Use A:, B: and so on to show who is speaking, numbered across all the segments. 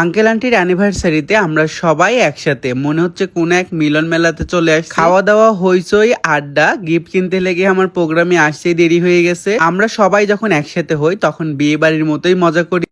A: Uncle আন্টির অ্যানিভার্সারিতে আমরা সবাই একসাথে মনে হচ্ছে কোন এক মিলন মেলাতে চলে আসছি। খাওয়া দাওয়া হইচই আড্ডা গিফট কিনতে লেগে আমার প্রোগ্রামে আসতেই দেরি হয়ে গেছে। আমরা সবাই যখন একসাথে হই তখন বিয়ে বাড়ির মতোই মজা করি।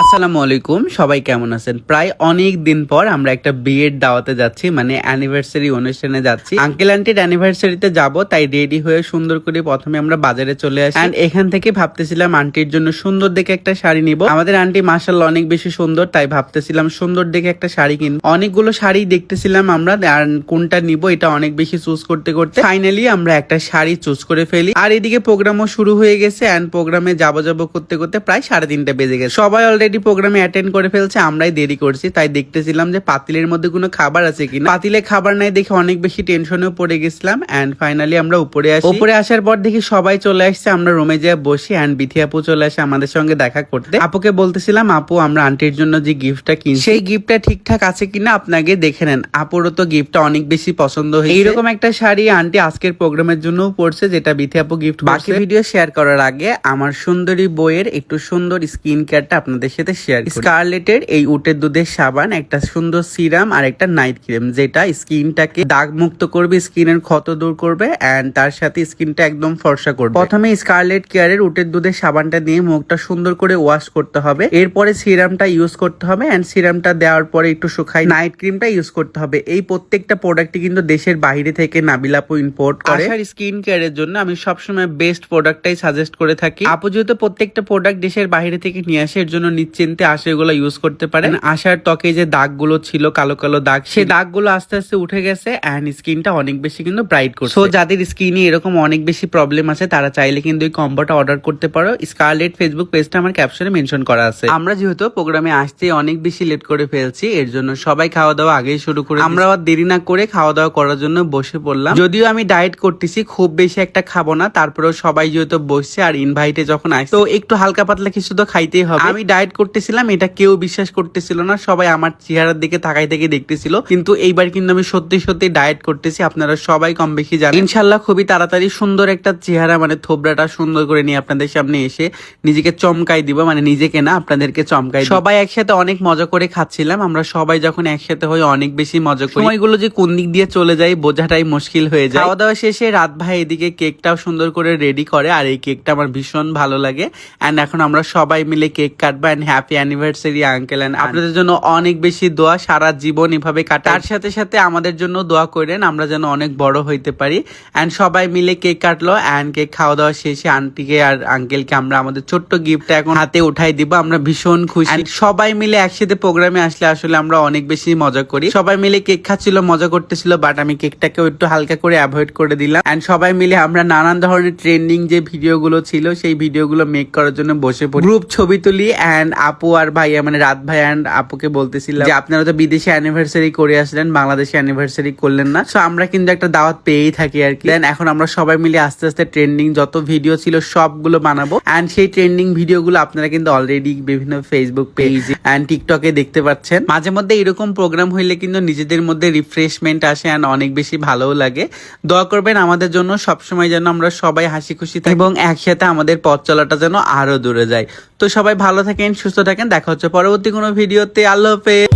A: আসসালামু আলাইকুম, সবাই কেমন আছেন? প্রায় অনেক দিন পর আমরা একটা বিয়ের দাওয়াতে যাচ্ছি মানে অ্যানিভার্সারি অনুষ্ঠানে যাচ্ছি। আঙ্কেল আন্টির অ্যানিভার্সারিতে যাব, তাই রেডি হয়ে সুন্দর করে প্রথমে আমরা বাজারে চলে আসি। এন্ড এখান থেকে ভাবতেছিলাম আন্টির জন্য সুন্দর দেখে একটা শাড়ি নিব। আমাদের আন্টি মাসাল্লাহ অনেক বেশি সুন্দর, তাই ভাবতেছিলাম সুন্দর দেখে একটা শাড়ি কিনবো। অনেকগুলো শাড়ি দেখতেছিলাম আমরা, আর কোনটা নিব এটা অনেক বেশি চুজ করতে করতে। ফাইনালি আমরা একটা শাড়ি চুজ করে ফেলি। আর এদিকে প্রোগ্রামও শুরু হয়ে গেছে এন্ড প্রোগ্রামে যাব যাব করতে করতে প্রায় সাড়ে তিনটা বেজে গেছে। সবাই অলরেডি প্রোগ্রামে অ্যাটেন্ড করে ফেলছে আমরাই দেরি করছি। তাই দেখতেছিলাম যে পাতিলের মধ্যে কোনো খাবার আছে কিনা। পাতিলে খাবার নাই দেখে অনেক বেশি টেনশনেও পড়ে গেছিলাম এন্ড ফাইনালি আমরা উপরে আসি। উপরে আসার পর দেখি সবাই চলে আসছে আমরা রুমে যেয়ে বসি এন্ড বিথি আপু চলে আসে আমাদের সঙ্গে দেখা করতে। আপুকে বলতেছিলাম আপু আমরা আন্টির জন্য যে গিফটটা কিনছি সেই গিফটটা ঠিকঠাক আছে কিনা আপনাকে দেখে নেন। আপুরও তো গিফটটা অনেক বেশি পছন্দ হয়েছে। এইরকম একটা শাড়ি আন্টি আজকের প্রোগ্রামের জন্য পড়ছে যেটা বিথি আপু গিফট বাকি ভিডিও শেয়ার করার আগে আমার সুন্দরী বইয়ের একটু সুন্দর স্কিন কেয়ারটা আপনাদের সাথে শেয়ার করি। স্কারলেটের এই উটের দুধের সাবান একটা সুন্দর সিরাম আর একটা নাইট ক্রিম যেটা স্কিনটাকে দাগ মুক্ত করবে স্কিনের ক্ষত দূর করবে অ্যান্ড তার সাথে স্কিনটা একদম ফর্সা করবে। প্রথমে স্কারলেট কেয়ারের উটের দুধের সাবানটা দিয়ে মুখটা সুন্দর করে ওয়াশ করতে হবে। এরপরে সিরামটা ইউজ করতে হবে অ্যান্ড সিরামটা দেওয়ার পরে একটু শুকাই নাইট ক্রিমটা ইউজ করতে হবে। এই প্রত্যেকটা প্রোডাক্টই কিন্তু দেশের বাইরে থেকে নাবিলাপু ইম্পোর্ট করে। আশার স্কিন কেয়ারের জন্য আমি সবসময় বেস্ট প্রোডাক্টটাই সাজেস্ট করে থাকি। আপু যেহেতু প্রত্যেকটা প্রোডাক্ট দেশের বাইরে থেকে নিয়ে আসে এর জন্য নিশ্চিন্তে আসে এগুলো ইউজ করতে পারেন আশার ত্বকে যে দাগগুলো ছিল কালো কালো দাগ সেই দাগগুলো আস্তে আস্তে উঠে গেছে এন্ড স্কিনটা অনেক বেশি কিন্তু ব্রাইট করছে। সো যাদের স্কিনে এরকম অনেক বেশি প্রবলেম আছে তারা চাইলে কিন্তু এই কম্বোটা অর্ডার করতে পারো। স্কারলেট ফেসবুক পেজটা আমার ক্যাপশনে মেনশন করা আছে। আমরা যেহেতু প্রোগ্রামে আসতে অনেক বেশি লেট করে ফেলছি এর জন্য সবাই খাওয়া দাওয়া আগেই শুরু করে আমরা আর দেরি না করে খাওয়া দাওয়া করার জন্য বসে পড়লাম। যদিও আমি ডায়েট করতেছি খুব বেশি একটা খাব না তারপরেও সবাই যেহেতু বসছে আর ইনভাইটে যখন আসছে। তো একটু হালকা পাতলা কিছু তো খাইতেই হবে। আমি ডায়েট করতেছিলাম, এটা কেউ বিশ্বাস করতেছিল না, সবাই আমার চেহারার দিকে তাকাই থেকে দেখতেছিল। কিন্তু এইবার কিন্তু আমি সত্যি সত্যি ডায়েট করতেছি, আপনারা সবাই কম বেশি জানেন। ইনশাল্লাহ খুবই তাড়াতাড়ি সুন্দর একটা চেহারা মানে থোবরাটা সুন্দর করে নিয়ে আপনাদের সামনে এসে নিজেকে চমকাই দিব মানে নিজেকে না, আপনাদেরকে চমকাই সবাই একসাথে অনেক মজা করে খাচ্ছিলাম, আমরা সবাই যখন একসাথে হয়ে অনেক বেশি মজা করি। সময়গুলো যে কোন দিক দিয়ে চলে যায় বোঝাটাই মুশকিল হয়ে যায়। খাওয়া দাওয়া শেষে রাত ভাই এদিকে কেকটাও সুন্দর করে রেডি করে, আর এই কেকটা আমার ভীষণ ভালো লাগে। এন্ড এখন আমরা সবাই মিলে কেক কাটবো and happy anniversary uncle and আপনাদের জন্য অনেক বেশি দোয়া সারা জীবন এভাবে কাটা তার সাথে সাথে আমাদের জন্য দোয়া করেন আমরা যেন অনেক বড় হইতে পারি। এন্ড সবাই মিলে কেক কাটলো অ্যান্ড কেক খাওয়া দাওয়া শেষে আন্টিকে আর আঙ্কেলকে আমরা আমাদের ছোট্ট গিফটটা এখন হাতে উঠাই দিব আমরা ভীষণ খুশি। সবাই মিলে একসাথে প্রোগ্রামে আসলে আসলে আমরা অনেক বেশি মজা করি। সবাই মিলে কেক খাচ্ছিল মজা করতেছিল বাট আমি কেকটাকেও একটু হালকা করে অ্যাভয়েড করে দিলাম। এন্ড সবাই মিলে আমরা নানান ধরনের ট্রেন্ডিং যে ভিডিওগুলো ছিল সেই ভিডিওগুলো মেক করার জন্য বসে পড়ি। গ্রুপ ছবি তুলি এন্ড আপু আর ভাইয়া মানে রাত ভাই অ্যান্ড আপুকে বলতেছিলাম যে আপনারা তো বিদেশে অ্যানিভার্সারি করে আসলেন, বাংলাদেশে অ্যানিভার্সারি করলেন না। সো আমরা কিন্তু একটা দাওয়াত পেয়েই থাকি আর কি। এখন আমরা সবাই মিলে আস্তে আস্তে ট্রেন্ডিং যত ভিডিও ছিল সবগুলো বানাবো। এন্ড সেই ট্রেন্ডিং ভিডিওগুলো আপনারা কিন্তু অলরেডি বিভিন্ন ফেসবুক পেজ এন্ড টিকটকে দেখতে পাচ্ছেন। মাঝে মধ্যে এরকম প্রোগ্রাম হইলে কিন্তু নিজেদের মধ্যে রিফ্রেশমেন্ট আসে অ্যান্ড অনেক বেশি ভালোও লাগে। দোয়া করবেন আমাদের জন্য সবসময় যেন আমরা সবাই হাসি খুশি থাকি এবং একসাথে আমাদের পথ চলাটা যেন আরও দূরে যায়। তো সবাই ভালো থাকেন সুস্থ থাকেন। দেখা হচ্ছে পরবর্তী কোনো ভিডিওতে। আল্লাহ হাফেজ।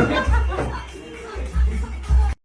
B: Thank you.